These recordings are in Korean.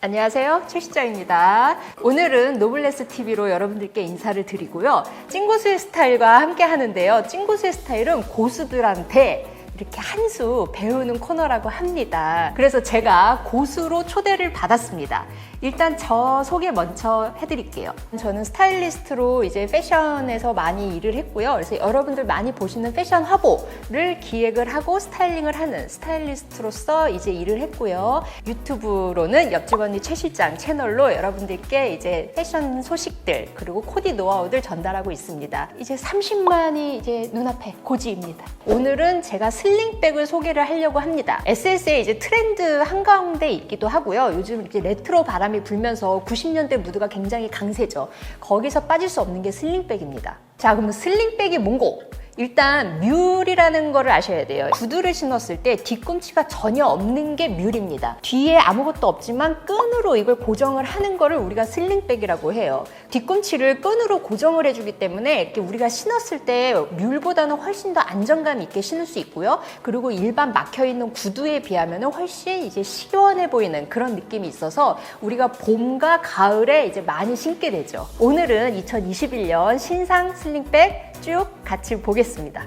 안녕하세요. 최시정입니다. 오늘은 노블레스 TV로 여러분들께 인사를 드리고요. 찐고수의 스타일과 함께 하는데요. 찐고수의 스타일은 고수들한테 이렇게 한 수 배우는 코너라고 합니다. 그래서 제가 고수로 초대를 받았습니다. 일단 저 소개 먼저 해드릴게요. 저는 스타일리스트로 이제 패션에서 많이 일을 했고요. 그래서 여러분들 많이 보시는 패션 화보를 기획을 하고 스타일링을 하는 스타일리스트로서 이제 일을 했고요. 유튜브로는 옆집 언니 최 실장 채널로 여러분들께 이제 패션 소식들 그리고 코디 노하우들 전달하고 있습니다. 이제 30만이 이제 눈앞에 고지입니다. 오늘은 제가 슬 링백을 소개를 하려고 합니다. SS의 이제 트렌드 한가운데 있기도 하고요. 요즘 이제 레트로 바람이 불면서 90년대 무드가 굉장히 강세죠. 거기서 빠질 수 없는 게 슬링백입니다. 자, 그럼 슬링백이 뭔고? 일단 뮬이라는 거를 아셔야 돼요. 구두를 신었을 때 뒤꿈치가 전혀 없는 게 뮬입니다. 뒤에 아무것도 없지만 끈으로 이걸 고정을 하는 거를 우리가 슬링백이라고 해요. 뒤꿈치를 끈으로 고정을 해주기 때문에 이렇게 우리가 신었을 때 뮬보다는 훨씬 더 안정감 있게 신을 수 있고요. 그리고 일반 막혀 있는 구두에 비하면 훨씬 이제 시원해 보이는 그런 느낌이 있어서 우리가 봄과 가을에 이제 많이 신게 되죠. 오늘은 2021년 신상 슬링백 쭉 같이 보겠습니다.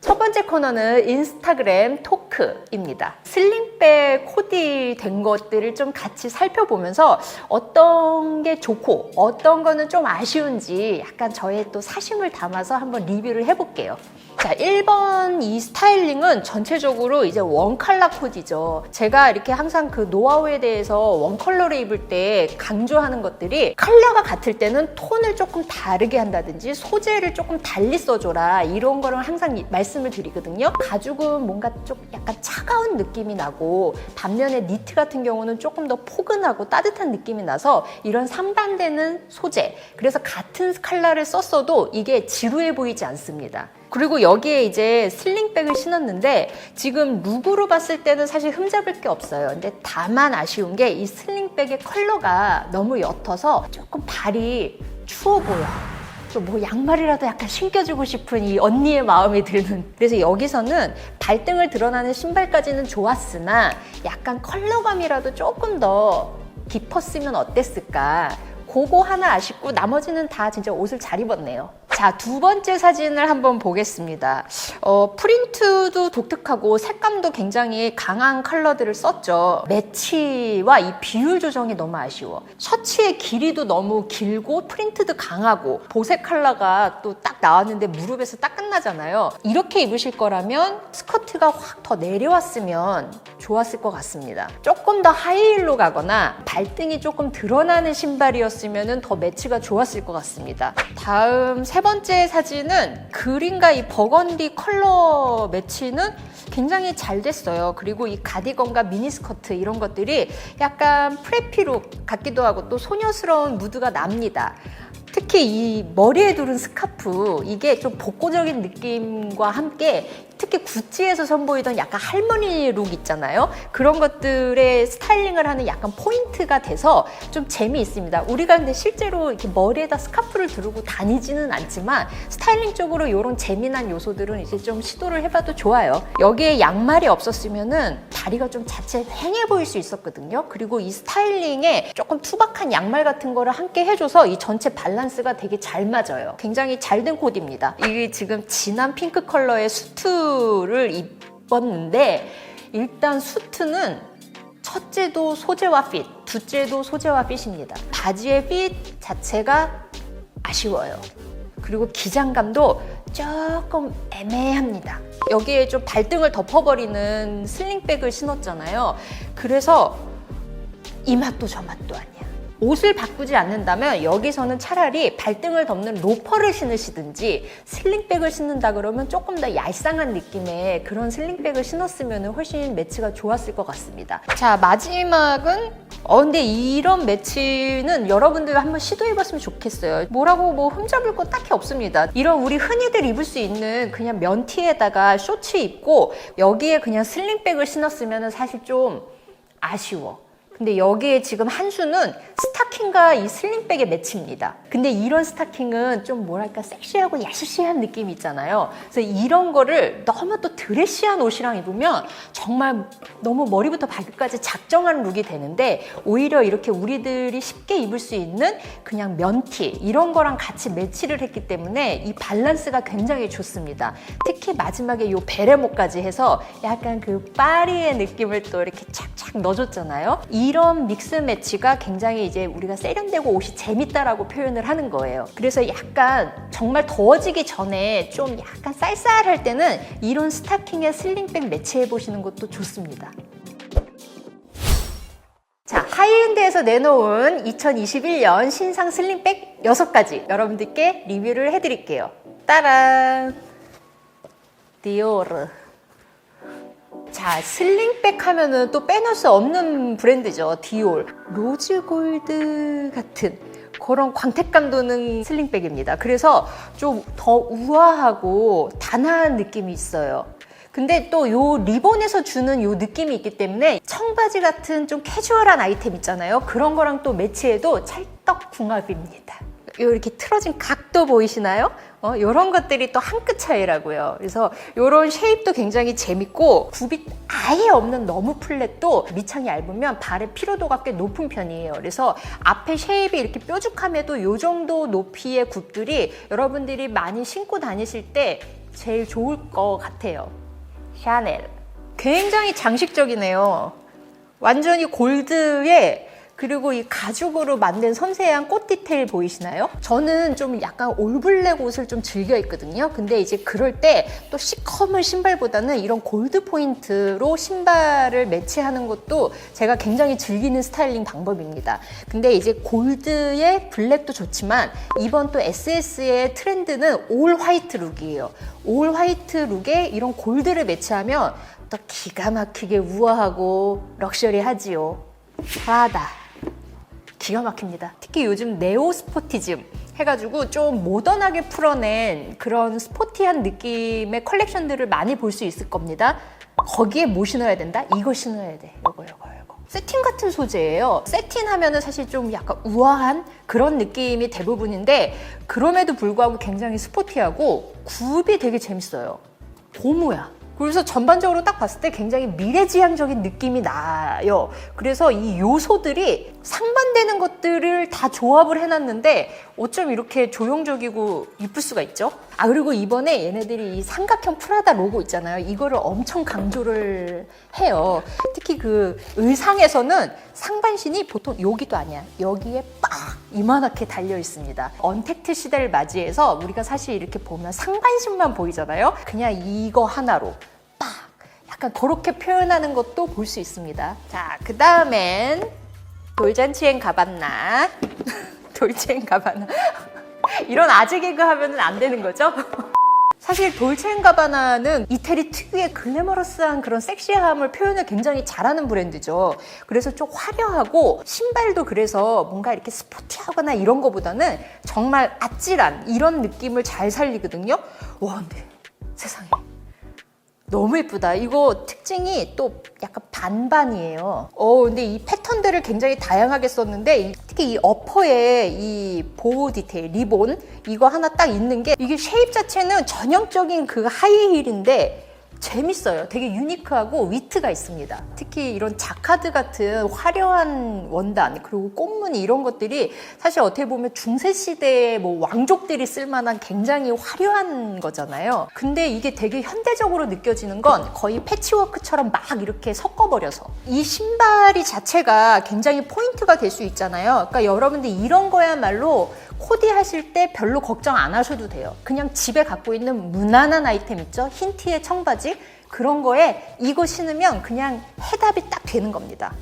첫 번째 코너는 인스타그램 토크입니다. 슬림백 코디 된 것들을 좀 같이 살펴보면서 어떤 게 좋고 어떤 거는 좀 아쉬운지 약간 저의 또 사심을 담아서 한번 리뷰를 해볼게요. 자, 1번 이 스타일링은 전체적으로 이제 원 컬러 코디죠. 제가 이렇게 항상 그 노하우에 대해서 원 컬러를 입을 때 강조하는 것들이 컬러가 같을 때는 톤을 조금 다르게 한다든지 소재를 조금 달리 써줘라 이런 거를 항상 이- 말씀을 드리거든요. 가죽은 뭔가 좀 약간 차가운 느낌이 나고 반면에 니트 같은 경우는 조금 더 포근하고 따뜻한 느낌이 나서 이런 상반되는 소재 그래서 같은 컬러를 썼어도 이게 지루해 보이지 않습니다. 그리고 여기에 이제 슬링백을 신었는데 지금 룩으로 봤을 때는 사실 흠잡을 게 없어요. 근데 다만 아쉬운 게 이 슬링백의 컬러가 너무 옅어서 조금 발이 추워 보여. 또뭐 양말이라도 약간 신겨주고 싶은 이 언니의 마음이 드는. 그래서 여기서는 발등을 드러나는 신발까지는 좋았으나 약간 컬러감이라도 조금 더 깊었으면 어땠을까. 그거 하나 아쉽고 나머지는 다 진짜 옷을 잘 입었네요. 자, 두 번째 사진을 한번 보겠습니다. 어, 프린트도 독특하고 색감도 굉장히 강한 컬러들을 썼죠. 매치와 이 비율 조정이 너무 아쉬워. 셔츠의 길이도 너무 길고 프린트도 강하고 보색 컬러가 또 딱 나왔는데 무릎에서 딱 끝나잖아요. 이렇게 입으실 거라면 스커트가 확 더 내려왔으면 좋았을 것 같습니다. 조금 더 하이힐로 가거나 발등이 조금 드러나는 신발이었으면 더 매치가 좋았을 것 같습니다. 다음 세 번째 사진은 그린과 이 버건디 컬러 매치는 굉장히 잘 됐어요. 그리고 이 가디건과 미니스커트 이런 것들이 약간 프레피룩 같기도 하고 또 소녀스러운 무드가 납니다. 특히 이 머리에 두른 스카프 이게 좀 복고적인 느낌과 함께 특히 구찌에서 선보이던 약간 할머니 룩 있잖아요. 그런 것들의 스타일링을 하는 약간 포인트가 돼서 좀 재미있습니다. 우리가 근데 실제로 이렇게 머리에다 스카프를 두르고 다니지는 않지만 스타일링적으로 이런 재미난 요소들은 이제 좀 시도를 해봐도 좋아요. 여기에 양말이 없었으면은 다리가 좀 자체 휑해 보일 수 있었거든요. 그리고 이 스타일링에 조금 투박한 양말 같은 거를 함께 해줘서 이 전체 밸런스가 되게 잘 맞아요. 굉장히 잘 된 코디입니다. 이게 지금 진한 핑크 컬러의 수트 를 입었는데 일단 수트는 첫째도 소재와 핏, 둘째도 소재와 핏입니다. 바지의 핏 자체가 아쉬워요. 그리고 기장감도 조금 애매합니다. 여기에 좀 발등을 덮어버리는 슬링백을 신었잖아요. 그래서 이 맛도 저 맛도 아니야. 옷을 바꾸지 않는다면 여기서는 차라리 발등을 덮는 로퍼를 신으시든지 슬링백을 신는다 그러면 조금 더 얄쌍한 느낌의 그런 슬링백을 신었으면 훨씬 매치가 좋았을 것 같습니다. 자 마지막은 어 근데 이런 매치는 여러분들 한번 시도해봤으면 좋겠어요. 뭐라고 뭐 흠잡을 거 딱히 없습니다. 이런 우리 흔히들 입을 수 있는 그냥 면티에다가 쇼츠 입고 여기에 그냥 슬링백을 신었으면 사실 좀 아쉬워. 근데 여기에 지금 한 수는 스타킹과 이 슬림백의 매치입니다. 근데 이런 스타킹은 좀 뭐랄까 섹시하고 야시시한 느낌이 있잖아요. 그래서 이런 거를 너무 또 드레시한 옷이랑 입으면 정말 너무 머리부터 발끝까지 작정한 룩이 되는데 오히려 이렇게 우리들이 쉽게 입을 수 있는 그냥 면티 이런 거랑 같이 매치를 했기 때문에 이 밸런스가 굉장히 좋습니다. 특히 마지막에 요 베레모까지 해서 약간 그 파리의 느낌을 또 이렇게 착착 넣어줬잖아요. 이런 믹스 매치가 굉장히 이제 우리가 세련되고 옷이 재밌다라고 표현을 하는 거예요. 그래서 약간 정말 더워지기 전에 좀 약간 쌀쌀할 때는 이런 스타킹에 슬링백 매치해 보시는 것도 좋습니다. 자, 하이엔드에서 내놓은 2021년 신상 슬림백 6가지 여러분들께 리뷰를 해드릴게요. 따란! 디오르. 자, 슬링백 하면은 또 빼놓을 수 없는 브랜드죠. 디올. 로즈골드 같은 그런 광택감 도는 슬링백입니다. 그래서 좀 더 우아하고 단아한 느낌이 있어요. 근데 또 요 리본에서 주는 요 느낌이 있기 때문에 청바지 같은 좀 캐주얼한 아이템 있잖아요. 그런 거랑 또 매치해도 찰떡궁합입니다. 요 이렇게 틀어진 각도 보이시나요? 어, 요런 것들이 또 한 끗 차이라고요. 그래서 요런 쉐입도 굉장히 재밌고 굽이 아예 없는 너무 플랫도 밑창이 얇으면 발의 피로도가 꽤 높은 편이에요. 그래서 앞에 쉐입이 이렇게 뾰족함에도 요 정도 높이의 굽들이 여러분들이 많이 신고 다니실 때 제일 좋을 것 같아요. 샤넬. 굉장히 장식적이네요. 완전히 골드에 그리고 이 가죽으로 만든 섬세한 꽃 디테일 보이시나요? 저는 좀 약간 올블랙 옷을 좀 즐겨 입거든요. 근데 이제 그럴 때 또 시커먼 신발보다는 이런 골드 포인트로 신발을 매치하는 것도 제가 굉장히 즐기는 스타일링 방법입니다. 근데 이제 골드에 블랙도 좋지만 이번 또 SS의 트렌드는 올 화이트 룩이에요. 올 화이트 룩에 이런 골드를 매치하면 또 기가 막히게 우아하고 럭셔리하지요. 프라다. 기가 막힙니다. 특히 요즘 네오 스포티즘 해가지고 좀 모던하게 풀어낸 그런 스포티한 느낌의 컬렉션들을 많이 볼 수 있을 겁니다. 거기에 뭐 신어야 된다? 이거 신어야 돼. 요거, 요거, 요거. 세틴 같은 소재예요. 세틴 하면은 사실 좀 약간 우아한 그런 느낌이 대부분인데 그럼에도 불구하고 굉장히 스포티하고 굽이 되게 재밌어요. 고무야. 그래서 전반적으로 딱 봤을 때 굉장히 미래지향적인 느낌이 나요. 그래서 이 요소들이 상반되는 것들을 다 조합을 해놨는데 어쩜 이렇게 조형적이고 이쁠 수가 있죠? 아 그리고 이번에 얘네들이 이 삼각형 프라다 로고 있잖아요. 이거를 엄청 강조를 해요. 특히 그 의상에서는 상반신이 보통 여기도 아니야. 여기에 빡 이만하게 달려 있습니다. 언택트 시대를 맞이해서 우리가 사실 이렇게 보면 상반신만 보이잖아요. 그냥 이거 하나로 빡 약간 그렇게 표현하는 것도 볼 수 있습니다. 자, 그 다음엔 돌잔치엔 가봤나? 돌체엔 가봤나? 이런 아재 개그 하면 안 되는 거죠? 사실 돌체앤가바나는 이태리 특유의 글래머러스한 그런 섹시함을 표현을 굉장히 잘하는 브랜드죠. 그래서 좀 화려하고 신발도 그래서 뭔가 이렇게 스포티하거나 이런 거보다는 정말 아찔한 이런 느낌을 잘 살리거든요. 와, 근데 세상에. 너무 예쁘다. 이거 특징이 또 약간 반반이에요. 어, 근데 이 패턴들을 굉장히 다양하게 썼는데 이- 특히 이 어퍼에 이 보호 디테일, 리본 이거 하나 딱 있는 게 이게 쉐입 자체는 전형적인 그 하이힐인데 재밌어요. 되게 유니크하고 위트가 있습니다. 특히 이런 자카드 같은 화려한 원단 그리고 꽃무늬 이런 것들이 사실 어떻게 보면 중세 시대의 뭐 왕족들이 쓸만한 굉장히 화려한 거잖아요. 근데 이게 되게 현대적으로 느껴지는 건 거의 패치워크처럼 막 이렇게 섞어버려서 이 신발이 자체가 굉장히 포인트가 될 수 있잖아요. 그러니까 여러분들 이런 거야말로 코디 하실 때 별로 걱정 안 하셔도 돼요. 그냥 집에 갖고 있는 무난한 아이템 있죠? 흰 티에 청바지? 그런 거에 이거 신으면 그냥 해답이 딱 되는 겁니다.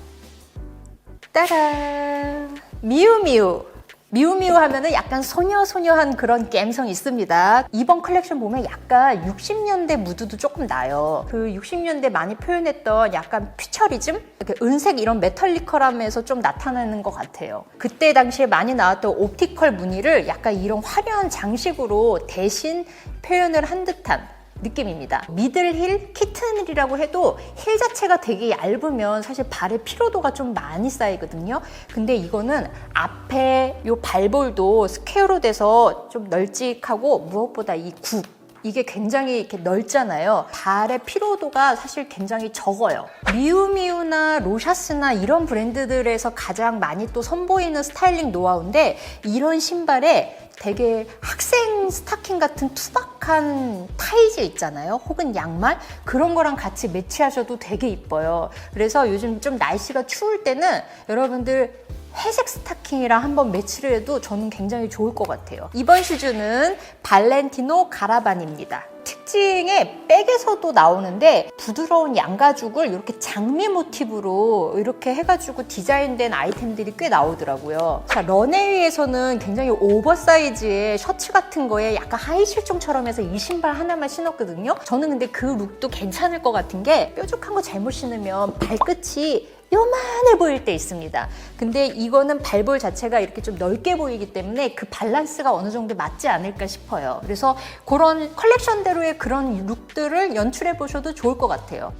따란! 미우미우. 미우미우 하면은 약간 소녀소녀한 그런 감성이 있습니다. 이번 컬렉션 보면 약간 60년대 무드도 조금 나요. 그 60년대 많이 표현했던 약간 퓨처리즘? 이렇게 은색 이런 메탈리컬함에서 좀 나타나는 것 같아요. 그때 당시에 많이 나왔던 옵티컬 무늬를 약간 이런 화려한 장식으로 대신 표현을 한 듯한 느낌입니다. 미들힐, 키튼힐이라고 해도 힐 자체가 되게 얇으면 사실 발의 피로도가 좀 많이 쌓이거든요. 근데 이거는 앞에 요 발볼도 스퀘어로 돼서 좀 널찍하고 무엇보다 이 굽, 이게 굉장히 이렇게 넓잖아요. 발의 피로도가 사실 굉장히 적어요. 미우미우나 로샤스나 이런 브랜드들에서 가장 많이 또 선보이는 스타일링 노하우인데 이런 신발에 되게 학생 스타킹 같은 투박한 타이즈 있잖아요. 혹은 양말 그런 거랑 같이 매치하셔도 되게 이뻐요. 그래서 요즘 좀 날씨가 추울 때는 여러분들 회색 스타킹이랑 한번 매치를 해도 저는 굉장히 좋을 것 같아요. 이번 슈즈는 발렌티노 가라반입니다. 특징에 백에서도 나오는데 부드러운 양가죽을 이렇게 장미 모티브로 이렇게 해가지고 디자인된 아이템들이 꽤 나오더라고요. 자, 런웨이에서는 굉장히 오버사이즈의 셔츠 같은 거에 약간 하이 실종처럼 해서 이 신발 하나만 신었거든요. 저는 근데 그 룩도 괜찮을 것 같은 게 뾰족한 거 잘못 신으면 발끝이 요만해 보일 때 있습니다. 근데 이거는 발볼 자체가 이렇게 좀 넓게 보이기 때문에 그 밸런스가 어느 정도 맞지 않을까 싶어요. 그래서 그런 컬렉션대로의 그런 룩들을 연출해 보셔도 좋을 것 같아요.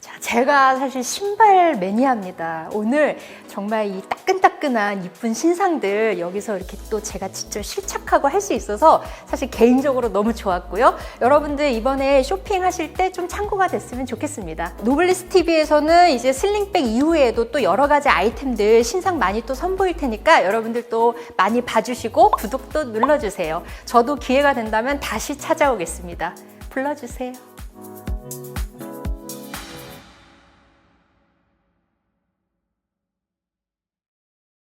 자, 제가 사실 신발 매니아입니다. 오늘 정말 이 따끈따끈한 이쁜 신상들 여기서 이렇게 또 제가 직접 실착하고 할 수 있어서 사실 개인적으로 너무 좋았고요. 여러분들 이번에 쇼핑하실 때 좀 참고가 됐으면 좋겠습니다. 노블리스 TV에서는 이제 슬링백 이후에도 또 여러 가지 아이템들 신상 많이 또 선보일 테니까 여러분들 또 많이 봐주시고 구독도 눌러주세요. 저도 기회가 된다면 다시 찾아오겠습니다. 불러주세요.